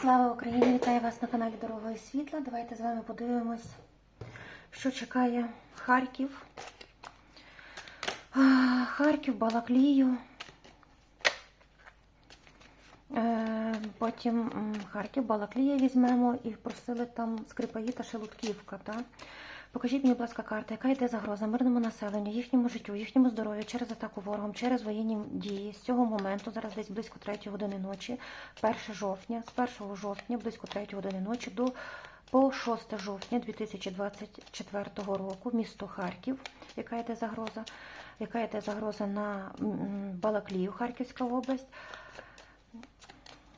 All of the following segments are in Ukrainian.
Слава Україні! Вітаю вас на каналі Дорога і Світла. Давайте з вами подивимось, що чекає Харків. Харків, Балаклію. Е, Потім Харків, Балаклія візьмемо і просили там Скрипаї та Шелудківка. Та? Покажіть мені, будь ласка, карта, яка йде загроза мирному населенню, їхньому життю, їхньому здоров'ю через атаку ворогом, через воєнні дії. З цього моменту, зараз десь близько 3 години ночі, 1 жовтня, з 1 жовтня, близько 3 години ночі до по 6 жовтня 2024 року, місто Харків, яка йде загроза, яка йде загроза на Балаклію, Харківська область.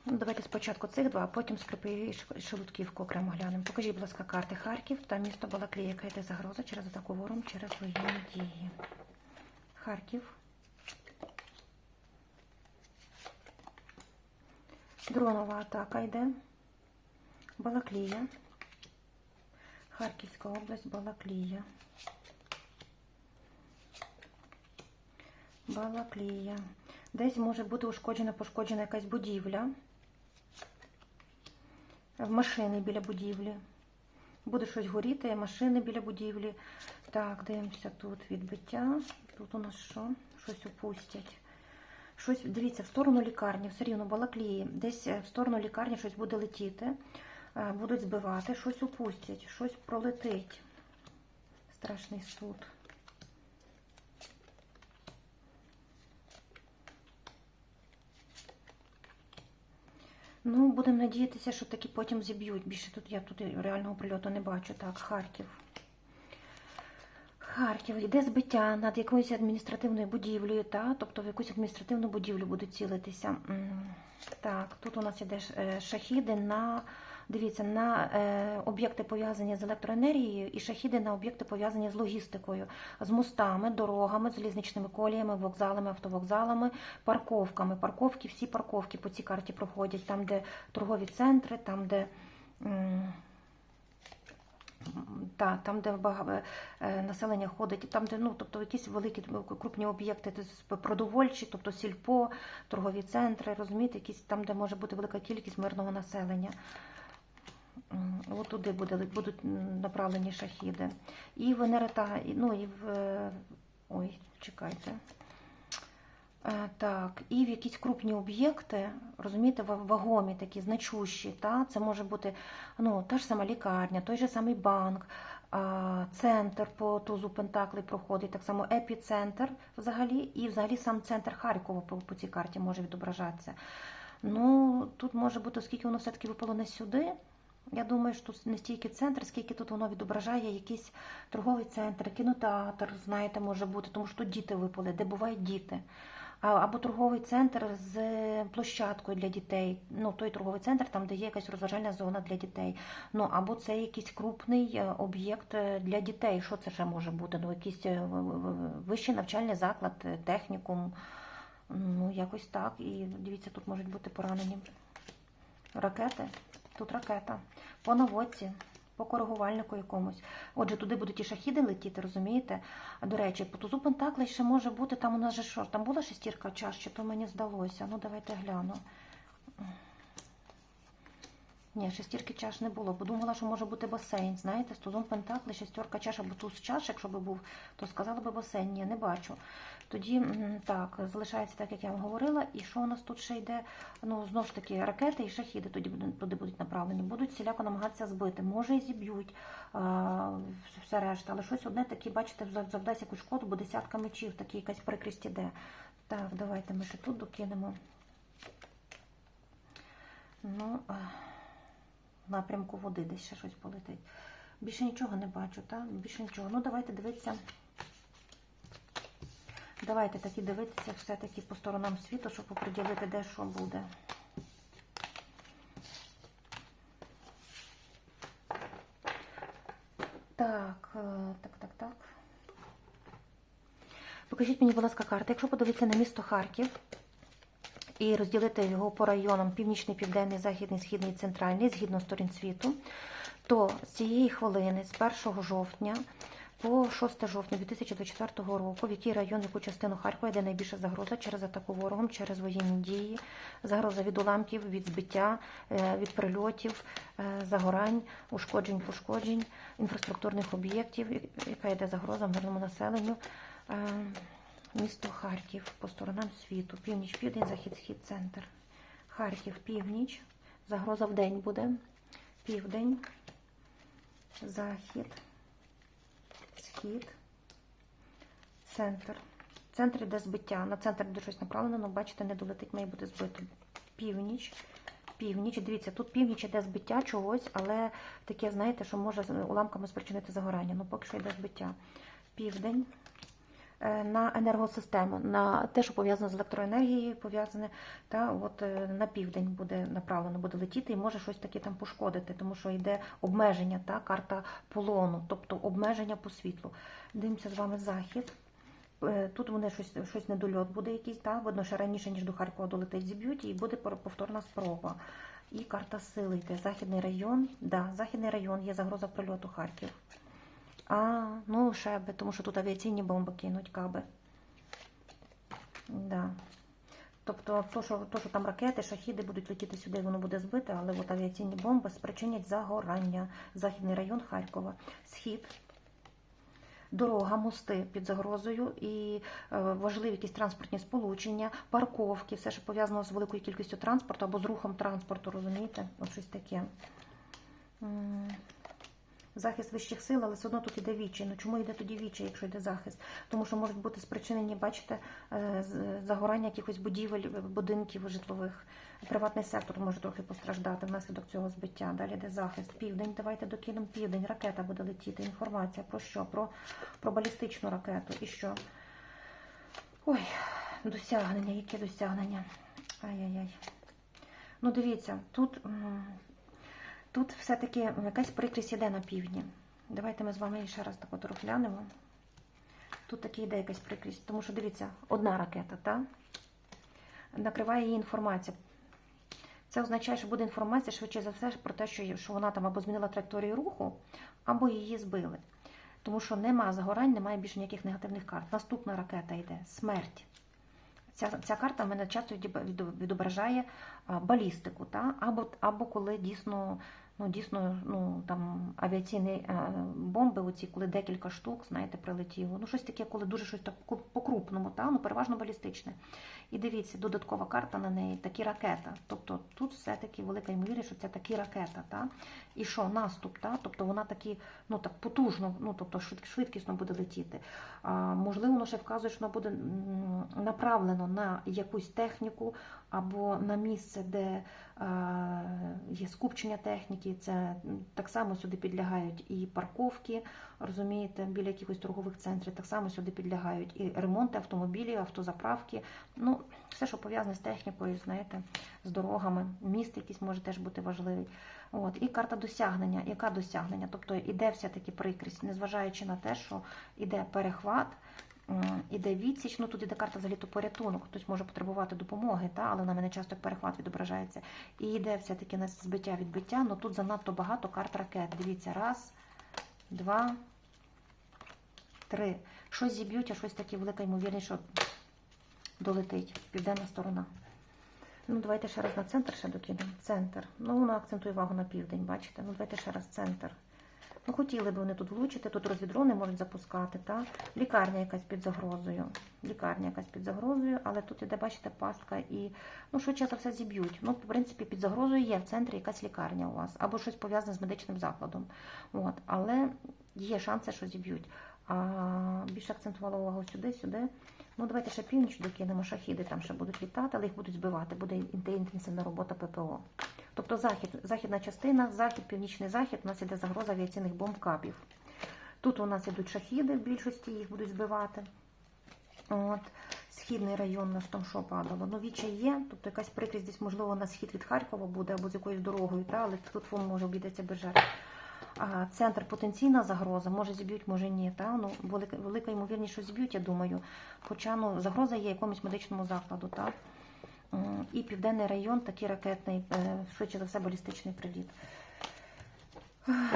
Ну, Давайте спочатку цих два, а потім Скрипи і Шелудківку окремо глянемо. Покажіть, будь ласка, карти Харків та місто Балаклія, яка йде загроза через атаку вором, через воєнні дії. Харків. Дронова атака йде. Балаклія. Харківська область, Балаклія. Балаклія. Десь може бути ушкоджена, пошкоджена якась будівля. В машини біля будівлі. Буде щось горіти, машини біля будівлі. Так, дивимося тут відбиття. Тут у нас що? Щось опустять. Щось, дивіться, в сторону лікарні, все рівно балаклії. Десь е, в сторону лікарні щось буде летіти, е, будуть збивати, щось опустять, щось пролетить. Страшний суд. Ну, будемо надіятися, що таки потім зіб'ють. Більше тут я тут реального прильоту не бачу. Так, Харків. Харків. Йде збиття над якоюсь адміністративною будівлею, та? тобто в якусь адміністративну будівлю будуть цілитися. Так, тут у нас іде е, шахіди на. Дивіться, на е, об'єкти пов'язані з електроенергією і шахіди на об'єкти пов'язані з логістикою, з мостами, дорогами, залізничними коліями, вокзалами, автовокзалами, парковками. Парковки, всі парковки по цій карті проходять, там, де торгові центри, там, де. та, там, де е, населення ходить, там, де ну, тобто якісь великі ну, крупні об'єкти продовольчі, тобто сільпо, торгові центри, розумієте, якісь там, де може бути велика кількість мирного населення. От туди буде, будуть направлені шахіди. І в Енерета, і- ну і в. Ой, чекайте. Е, Так, і в якісь крупні об'єкти, розумієте, вагомі такі, значущі. Та? Це може бути ну, та ж сама лікарня, той же самий банк, центр по тузу Пентакли проходить, так само епіцентр взагалі, і взагалі сам центр Харкова по, по цій карті може відображатися. Ну, тут може бути, оскільки воно все-таки випало не сюди. Я думаю, що тут не стільки центр, скільки тут воно відображає якийсь торговий центр, кінотеатр, знаєте, може бути, тому що тут діти випали, де бувають діти. Або торговий центр з площадкою для дітей. Ну, той торговий центр, там, де є якась розважальна зона для дітей. Ну, або це якийсь крупний е, об'єкт е, для дітей. Що це ще може бути? Ну, якийсь е, вищий навчальний заклад, технікум. Ну, якось так. І дивіться, тут можуть бути поранені ракети. Тут ракета. По наводці, по коригувальнику якомусь. Отже, туди будуть і шахіди летіти, розумієте? До речі, по тузу Пентакли ще може бути, там у нас же що? Там була шестірка чаш, чи то мені здалося. Ну, давайте гляну. Ні, шестірки чаш не було. Подумала, що може бути басейн. Знаєте, з тузом Пентакли, шестерка чаш або туз чаш, якщо би був, то сказала би басейн. Ні, не бачу. Тоді так, залишається так, як я вам говорила. І що у нас тут ще йде? Ну, знову ж таки, ракети і шахіди будуть- туди будуть направлені. Будуть всіляко намагатися збити. Може і зіб'ють все решта, але щось одне таке, бачите, завдасть якусь шкоду, бо десятка мечів, такі якась прикрість іде. Так, давайте ми ще тут докинемо. Ну, напрямку води десь ще щось полетить. Більше нічого не бачу, так? Більше нічого. Ну, давайте дивитися. Давайте таки дивитися все-таки по сторонам світу, щоб оприділити, де що буде. Так, е, так, так, так. Покажіть мені, будь ласка, карти. Якщо подивитися на місто Харків і розділити його по районам північний, південний, західний, східний, центральний, згідно сторін світу, то з цієї хвилини, з 1 жовтня по по 6 жовтня 2024 року, в який район, яку частину Харкова йде найбільша загроза через атаку ворогом, через воєнні дії, загроза від уламків, від збиття, е, від прильотів, е, загорань, ушкоджень, пошкоджень, інфраструктурних об'єктів, яка йде загроза мирному населенню. Місто Харків по сторонам світу. Північ, південь, захід, схід, центр. Харків, північ. Загроза в день буде. Південь, захід, схід, центр. Центр іде збиття. На центр буде щось направлено, але бачите, не долетить, має бути збито. Північ. Північ. Дивіться, тут північ іде збиття чогось, але таке, знаєте, що може уламками спричинити загорання. Ну, поки що йде збиття. Південь. Е, На енергосистему, на те, що пов'язано з електроенергією, пов'язане, та от е, на південь буде направлено, буде летіти і може щось таке там пошкодити, тому що йде обмеження, та карта полону, тобто обмеження по світлу. Дивимося з вами захід. Е, Тут вони щось, щось недольот буде якийсь, та видно, що раніше, ніж до Харкова долетить зіб'ють, і буде повторна спроба. І карта сили йде. Західний район, да, західний район, є загроза прильоту Харків. А, ну ще би, тому що тут авіаційні бомби кинуть каби. Да. Тобто, то що, то, що там ракети, шахіди будуть летіти сюди, воно буде збите, але от авіаційні бомби спричинять загорання. Західний район Харкова. Схід. Дорога, мости під загрозою і е, важливі якісь транспортні сполучення, парковки, все, що пов'язано з великою кількістю транспорту або з рухом транспорту, розумієте? От щось таке. Захист вищих сил, але все одно тут іде вічі. Ну чому йде тоді вічі, якщо йде захист? Тому що можуть бути спричинені, бачите, е, загорання якихось будівель, е, будинків житлових. Приватний сектор може трохи постраждати внаслідок цього збиття. Далі йде захист. Південь. Давайте докинемо південь. Ракета буде летіти. Інформація про що? Про, про балістичну ракету. І що? Ой, досягнення, яке досягнення? Ай-яй-яй. Ну, дивіться, тут. Тут все-таки якась прикрість іде на півдні. Давайте ми з вами ще раз так от розглянемо. Тут таки йде якась прикрість, тому що дивіться, одна ракета, та? накриває її інформація. Це означає, що буде інформація швидше за все про те, що, що вона там або змінила траєкторію руху, або її збили. Тому що нема загорань, немає більше ніяких негативних карт. Наступна ракета йде смерть. Ця, ця карта в мене часто відображає балістику, та? Або, або коли дійсно, ну, дійсно ну, там, авіаційні е, бомби, оці, коли декілька штук, знаєте, прилетіло. Ну, щось таке, коли дуже щось так по-крупному, та? ну, переважно балістичне. І дивіться, додаткова карта на неї, такі ракета. Тобто тут все-таки велика ймовірність, що це такі ракета. Та? І що, наступ, та? тобто вона такі, ну так потужно, ну тобто швидкісно буде летіти. А, можливо, воно ще вказує, що воно буде направлено на якусь техніку або на місце, де а, є скупчення техніки. Це так само сюди підлягають і парковки, розумієте, біля якихось торгових центрів. Так само сюди підлягають і ремонти автомобілів, автозаправки. Ну, все, що пов'язане з технікою, знаєте, з дорогами. Міст якийсь може теж бути важливий. От і карта досягнення. Яка досягнення? Тобто іде все-таки прикрість, незважаючи на те, що іде перехват. Іде відсіч, ну тут іде карта взагалі то порятунок, хтось може потребувати допомоги, та, але на мене часто перехват відображається. І йде все-таки на збиття відбиття, але тут занадто багато карт ракет. Дивіться, раз, два, три. Щось зіб'ють, а щось таке велика ймовірність, що долетить. Південна сторона. Ну, давайте ще раз на центр ще докинемо. Центр. Ну, воно акцентує увагу на південь, бачите? Ну, давайте ще раз центр. Ну, хотіли б вони тут влучити, тут розвідрони можуть запускати, та? Лікарня якась під загрозою. Лікарня якась під загрозою, але тут іде, бачите, пастка і, ну, швидше за все зіб'ють. Ну, в принципі, під загрозою є в центрі якась лікарня у вас, або щось пов'язане з медичним закладом. От. Але є шанси, що зіб'ють. А більше акцентувала увагу сюди, сюди. Ну, давайте ще північ докинемо, шахіди там ще будуть літати, але їх будуть збивати, буде інтенсивна робота ППО. Тобто захід, західна частина, захід, північний захід, у нас іде загроза авіаційних бомб кабів. Тут у нас ідуть шахіди, в більшості їх будуть збивати. От. Східний район у нас там що падало. Ну, віче є, тобто якась прикрість десь, можливо, на схід від Харкова буде або з якоюсь дорогою, та, але тут фон може обійдеться без жертв. А, центр потенційна загроза, може зіб'ють, може ні. Та? Ну, велика, велика ймовірність, що зіб'ють, я думаю. Хоча ну, загроза є якомусь медичному закладу. Та? М, І південний район, такий ракетний, е, швидше за все, балістичний приліт.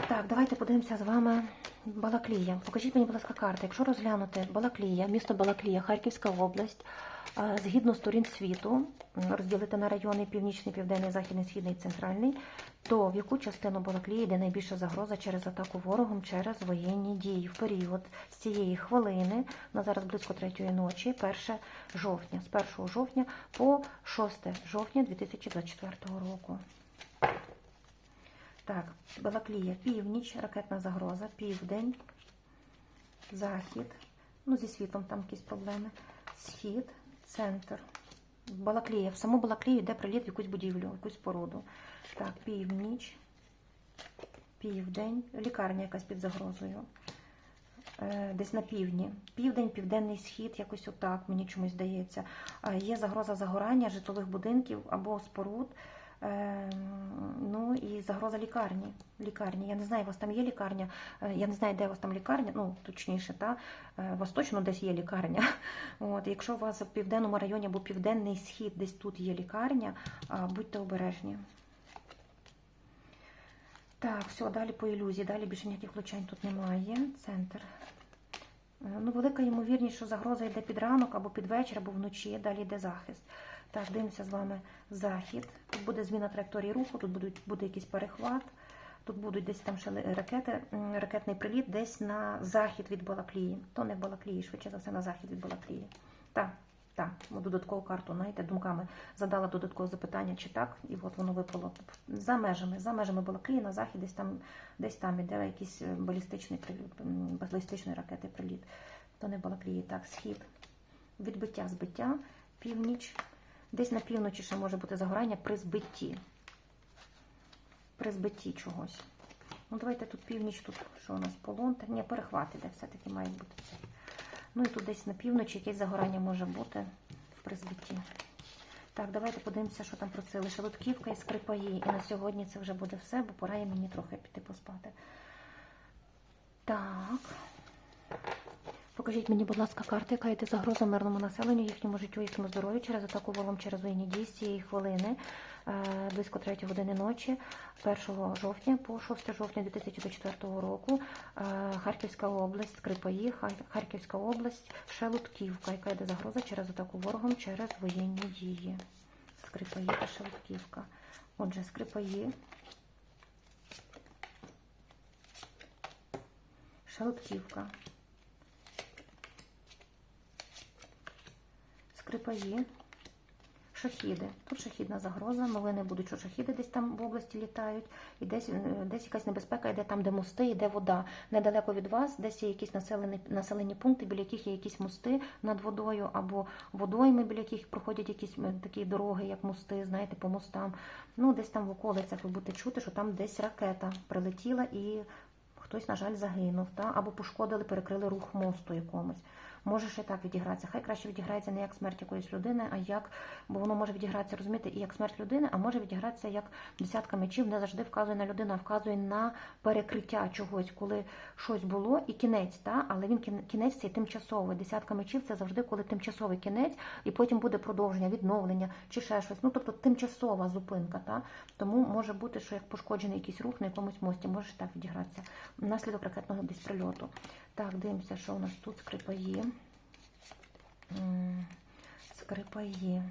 Так, давайте подивимося з вами Балаклія. Покажіть мені, будь ласка, карти. Якщо розглянути Балаклія, місто Балаклія, Харківська область, е, згідно сторін світу, розділити на райони північний, південний, західний, східний, центральний, то в яку частину Балаклії йде найбільша загроза через атаку ворогом через воєнні дії в період з цієї хвилини, на зараз близько третьої ночі, 1 жовтня, з 1 жовтня по 6 жовтня 2024 року. Так, Балаклія, північ, ракетна загроза, південь, захід. Ну, зі світлом там якісь проблеми. Схід, центр. Балаклія. В саму Балаклію йде приліт в якусь будівлю, якусь породу. Так, північ, південь, лікарня якась під загрозою. Е, Десь на півдні. Південь, південний схід, якось отак, мені чомусь здається. Є загроза загорання житлових будинків або споруд. Е, Ну і загроза лікарні. Лікарні. Я не знаю, у вас там є лікарня. Е, Я не знаю, де у вас там лікарня, ну точніше, та Е, у вас точно десь є лікарня. От, якщо у вас в південному районі або південний схід, десь тут є лікарня, будьте обережні. Так, все, далі по ілюзії, далі більше ніяких влучань тут немає. Центр. Е, Ну, велика ймовірність, що загроза йде під ранок або під вечір, або вночі, далі йде захист. Так, дивимося з вами захід. Тут буде зміна траєкторії руху, тут будуть, буде якийсь перехват. Тут будуть десь там ще ракети, ракетний приліт десь на захід від Балаклії. То не в Балаклії, швидше за все на захід від Балаклії. Так, так, додаткову карту, знаєте, думками задала додаткове запитання, чи так, і от воно випало за межами, за межами Балаклії, на захід, десь там, десь там іде якийсь е, балістичний приліт, м, балістичної ракети приліт. То не Балаклії, так, схід. Відбиття, збиття, північ. Десь на півночі ще може бути загорання при збитті. При збитті чогось. Ну, давайте тут північ, тут що у нас полон. Та ні, перехват іде, все-таки має бути це. Ну і тут десь на півночі якесь загорання може бути при збитті. Так, давайте подивимося, що там про це. Лише Лутківка і Скрипаї. І на сьогодні це вже буде все, бо пора і мені трохи піти поспати. Так. Покажіть мені, будь ласка, карти, яка йде загроза мирному населенню, їхньому життю, їхньому здоров'ю через атаку волом через воєнні дії з цієї хвилини, е, близько 3 години ночі, 1 жовтня по 6 жовтня 2024 року. Е, Харківська область, Скрипаї, Харківська область, Шелудківка, яка йде загроза через атаку ворогом через воєнні дії. Скрипаї та Шелудківка. Отже, Скрипаї. Шелудківка. Скрипаї, шахіди. Тут шахідна загроза. Новини будуть, що шахіди десь там в області літають, і десь, е, десь якась небезпека йде там, де мости, йде вода. Недалеко від вас, десь є якісь населені, населені пункти, біля яких є якісь мости над водою, або водойми, біля яких проходять якісь е, такі дороги, як мости, знаєте, по мостам. Ну, десь там в околицях ви будете чути, що там десь ракета прилетіла і. Хтось, на жаль, загинув, та? або пошкодили, перекрили рух мосту якомусь. Може ще так відігратися. Хай краще відіграється не як смерть якоїсь людини, а як, бо воно може відігратися, розумієте, і як смерть людини, а може відігратися як десятка мечів, не завжди вказує на людину, а вказує на перекриття чогось, коли щось було, і кінець, та? але він кінець цей тимчасовий. Десятка мечів це завжди коли тимчасовий кінець, і потім буде продовження, відновлення чи ще щось. Ну тобто тимчасова зупинка. Та? Тому може бути, що як пошкоджений якийсь рух на якомусь мості, може так відігратися. Внаслідок ракетного десь прильоту. Так, дивимося, що у нас тут скрипаї. Скрипаї.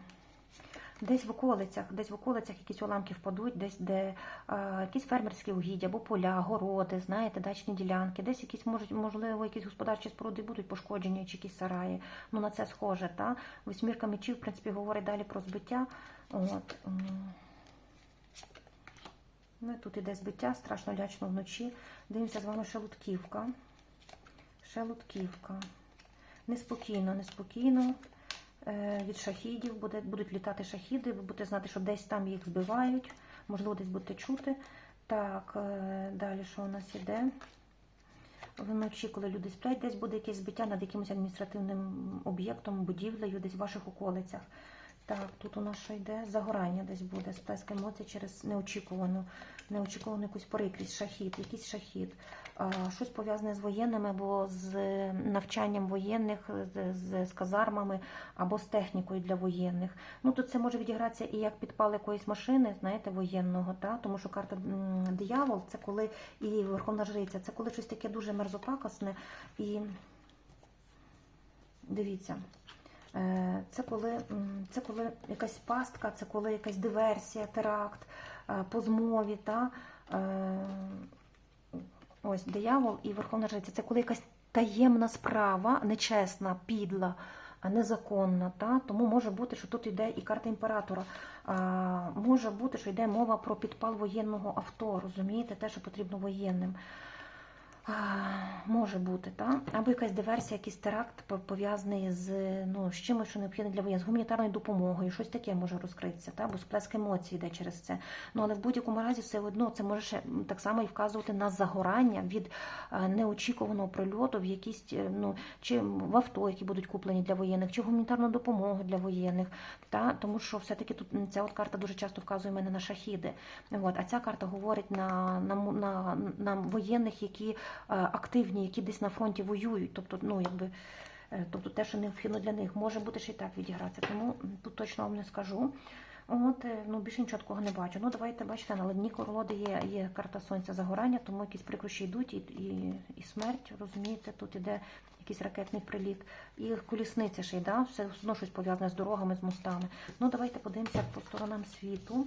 Десь в околицях, десь в околицях якісь уламки впадуть, десь де а, якісь фермерські угіддя або поля, городи, знаєте, дачні ділянки, десь якісь можуть, можливо, якісь господарчі споруди будуть пошкоджені, чи якісь сараї. Ну на це схоже, та восьмірка мечів, в принципі, говорить далі про збиття. От. Ну тут іде збиття, страшно лячно вночі. Дивимося з вами Шелудківка. Шелудківка. Неспокійно, неспокійно. Е, Від шахідів буде, будуть літати шахіди, ви будете знати, що десь там їх збивають, можливо, десь будете чути. Так, е, далі що у нас іде? Вночі, коли люди сплять, десь буде якесь збиття над якимось адміністративним об'єктом, будівлею, десь в ваших околицях. Так, тут у нас що йде? Загорання десь буде, сплеск емоцій через неочікувану, неочікувану якусь прикрість, шахід, якийсь шахід. А, щось пов'язане з воєнними або з навчанням воєнних, з, з, з казармами, або з технікою для воєнних. Ну тут це може відігратися і як підпал якоїсь машини, знаєте, воєнного, та? тому що карта диявол це коли і Верховна Жриця, це коли щось таке дуже мерзопакосне і дивіться. Е, Це коли, це коли якась пастка, це коли якась диверсія, теракт е, по змові. Та? Ось диявол і Верховна Жриця. Це коли якась таємна справа, нечесна, підла, незаконна. Та? Тому може бути, що тут йде і карта імператора. А, може бути, що йде мова про підпал воєнного авто, розумієте, те, що потрібно воєнним. Може бути, так? Або якась диверсія, якийсь теракт пов'язаний з, ну, з чимось, що необхідне для воєнних, з гуманітарною допомогою, щось таке може розкритися, так? бо сплеск емоцій йде через це. Ну, але в будь-якому разі все одно це може так само і вказувати на загорання від неочікуваного прильоту в якісь, е, ну, чи в авто, які будуть куплені для воєнних, чи гуманітарну допомогу для воєнних. Та? Тому що все-таки тут ця от карта дуже часто вказує мене на шахіди. От, а ця карта говорить на, на, на, на воєнних, які активні, які десь на фронті воюють. Тобто, ну, якби, е, тобто те, що необхідно для них, може бути ще й так відігратися. Тому тут точно вам не скажу. От, е, ну, більше нічого такого не бачу. Ну, давайте, бачите, на дні колоди є, є карта сонця загорання, тому якісь прикрощі йдуть і, і, і смерть, розумієте, тут іде якийсь ракетний приліт. І колісниця ще й, да? все одно щось пов'язане з дорогами, з мостами. Ну, давайте подивимося по сторонам світу.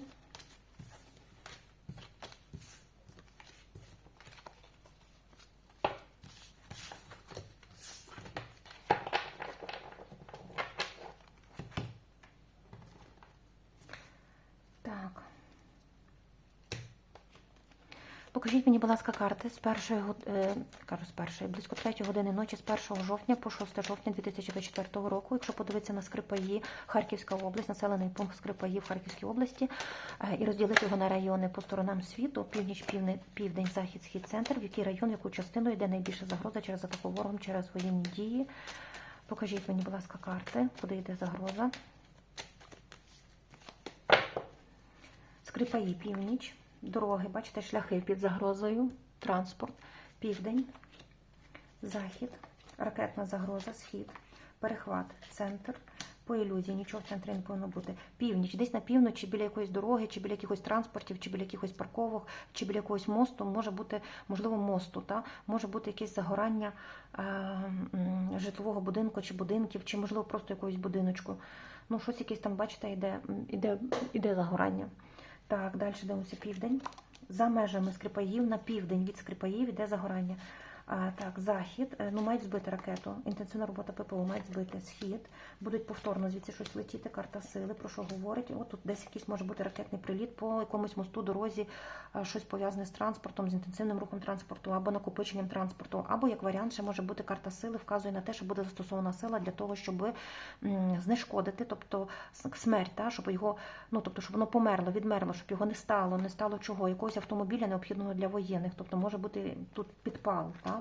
Так. Покажіть мені, будь ласка, карти з першої е, кажу, з першої, близько 3 години ночі, з 1 жовтня по 6 жовтня 2024 року. Якщо подивитися на Скрипаї, Харківська область, населений пункт Скрипаї в Харківській області, е, і розділити його на райони по сторонам світу, північ, півни- південь, захід, схід, центр, в який район, в яку частину йде найбільша загроза через атаку ворогом, через воєнні дії. Покажіть мені, будь ласка, карти, куди йде загроза. Скрипаї північ, дороги, бачите, шляхи під загрозою, транспорт, південь, захід, ракетна загроза, схід, перехват, центр. По ілюзії, нічого в центрі не повинно бути. Північ, десь на півночі, біля якоїсь дороги, чи біля якихось транспортів, чи біля якихось парковок, чи біля якогось мосту, може бути, можливо, мосту, та? може бути якесь загорання е, житлового будинку чи будинків, чи, можливо, просто якогось будиночку. Ну, щось якесь там, бачите, йде, м, іде, іде загорання. Так, далі дивимося південь. За межами Скрипаїв на південь від Скрипаїв іде загорання. Так, захід. Е, Ну, мають збити ракету. Інтенсивна робота ППО мають збити схід. Будуть повторно звідси щось летіти. Карта сили. Про що говорить? От тут десь якийсь може бути ракетний приліт по якомусь мосту, дорозі, щось пов'язане з транспортом, з інтенсивним рухом транспорту або накопиченням транспорту. Або як варіант, ще може бути карта сили, вказує на те, що буде застосована сила для того, щоб знешкодити, тобто смерть, та, щоб його, ну тобто, щоб воно померло, відмерло, щоб його не стало, не стало чого, якогось автомобіля необхідного для воєнних. Тобто може бути тут підпал, та,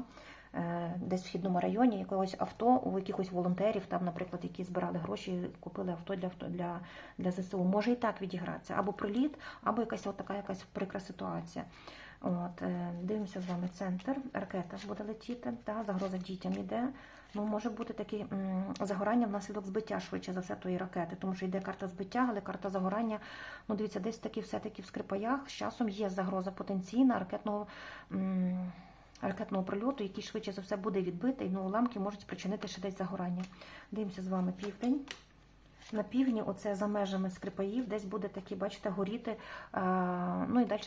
е, десь в східному районі якогось авто у якихось волонтерів, там, наприклад, які збирали гроші, купили авто для для, для ЗСУ. Може і так відігратися. Або приліт, або якась от якась прикра ситуація. От, е, дивимося з вами центр, ракета буде летіти, та, загроза дітям іде. Ну, може бути таке загорання внаслідок збиття швидше за все тої ракети, тому що йде карта збиття, але карта загорання. Ну, дивіться, десь таки все-таки в скрипаях з часом є загроза потенційна ракетного. м, Ракетного прильоту, який швидше за все буде відбитий, ну уламки можуть спричинити ще десь загорання. Дивимося з вами південь. На півдні, оце за межами скрипаїв, десь буде такі, бачите, горіти. А, ну і далі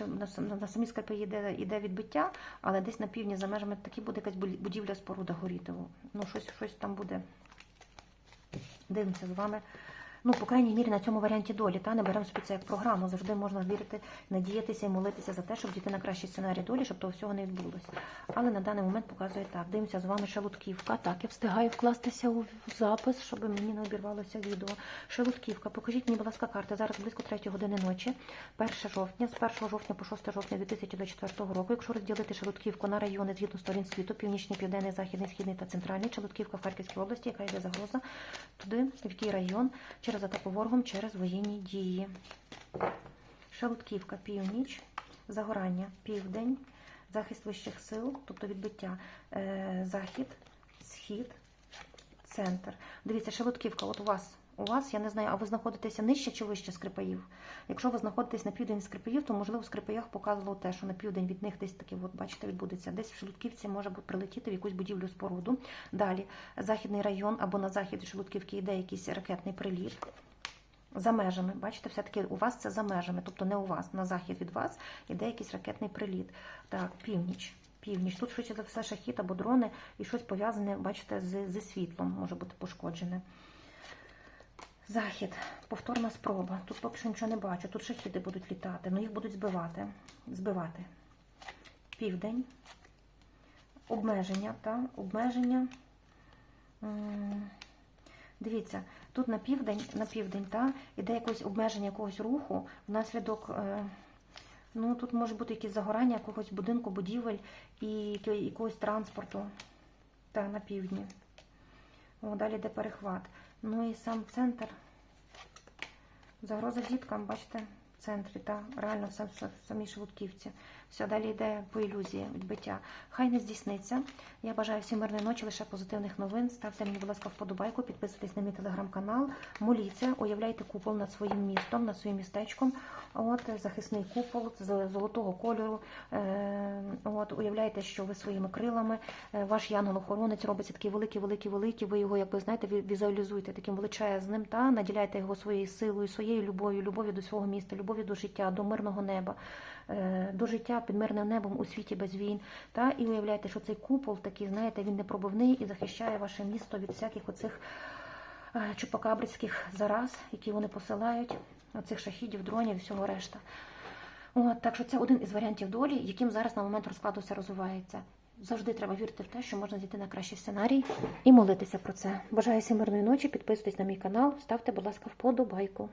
на самі скрипаї йде, йде відбиття, але десь на півдні за межами такі буде якась будівля споруда горіти. Ну, щось, щось там буде. Дивимося з вами. Ну, по крайній мірі, на цьому варіанті долі, та не беремо собі це як програму. Завжди можна вірити, надіятися і молитися за те, щоб дійти на кращий сценарій долі, щоб того всього не відбулося. Але на даний момент показує так. Дивимося з вами Шелудківка. Так, я встигаю вкластися у запис, щоб мені не обірвалося відео. Шелудківка. Покажіть мені, будь ласка, карти. Зараз близько 3 години ночі, 1 жовтня, з 1 жовтня по 6 жовтня 2024 року. Якщо розділити Шелудківку на райони згідно сторін світу, північний, південний, західний, східний та центральний, Шелудківка в Харківській області, яка йде загроза, туди, в який район, через атаку ворогом через воєнні дії. Шелудківка, північ, загорання, південь, захист вищих сил, тобто відбиття, е, захід, схід, центр. Дивіться, шелудківка, от у вас. У вас, я не знаю, а ви знаходитеся нижче чи вище Скрипаїв? Якщо ви знаходитесь на південь Скрипаїв, то можливо в Скрипаях показувало те, що на південь від них десь таки, от бачите, відбудеться. Десь в Шелудківці може прилетіти в якусь будівлю споруду. Далі західний район або на захід від Шелудківки йде якийсь ракетний приліт. За межами, бачите, все-таки у вас це за межами, тобто не у вас, на захід від вас іде якийсь ракетний приліт. Так, північ. Північ. Тут швидше за все шахіт або дрони і щось пов'язане, бачите, з, зі світлом може бути пошкоджене. Захід, повторна спроба. Тут поки що нічого не бачу. Тут шахіди будуть літати, але їх будуть збивати. збивати. Південь. Обмеження, та? Обмеження. Дивіться, тут на південь, на південь, та, іде якось обмеження якогось руху внаслідок. Е, ну, тут може бути якісь загорання якогось будинку, будівель і якогось транспорту та, на півдні. О, далі йде перехват. Ну і сам центр. Загроза діткам, бачите, в центрі, та реально в самій Шелудківці. Все, далі йде по ілюзії відбиття. Хай не здійсниться. Я бажаю всім мирної ночі, лише позитивних новин. Ставте мені, будь ласка, вподобайку, підписуйтесь на мій телеграм-канал, моліться, уявляйте купол над своїм містом, над своїм містечком. От захисний купол золотого кольору. Е, От уявляєте, що ви своїми крилами, е, ваш янгол-охоронець робиться такий великий, великий, великий. Ви його, якби знаєте, ві- візуалізуєте таким величезним, та наділяєте його своєю силою, своєю любов'ю, любов'ю до свого міста, любов'ю до життя, до мирного неба, до життя під мирним небом у світі без війн. Та і уявляєте, що цей купол такий, знаєте, він непробивний і захищає ваше місто від всяких оцих е, чупакабрицьких зараз, які вони посилають, оцих шахідів, дронів і всього решта. От, так що це один із варіантів долі, яким зараз на момент розкладу все розвивається. Завжди треба вірити в те, що можна зійти на кращий сценарій і молитися про це. Бажаю всім мирної ночі, підписуйтесь на мій канал, ставте, будь ласка, вподобайку.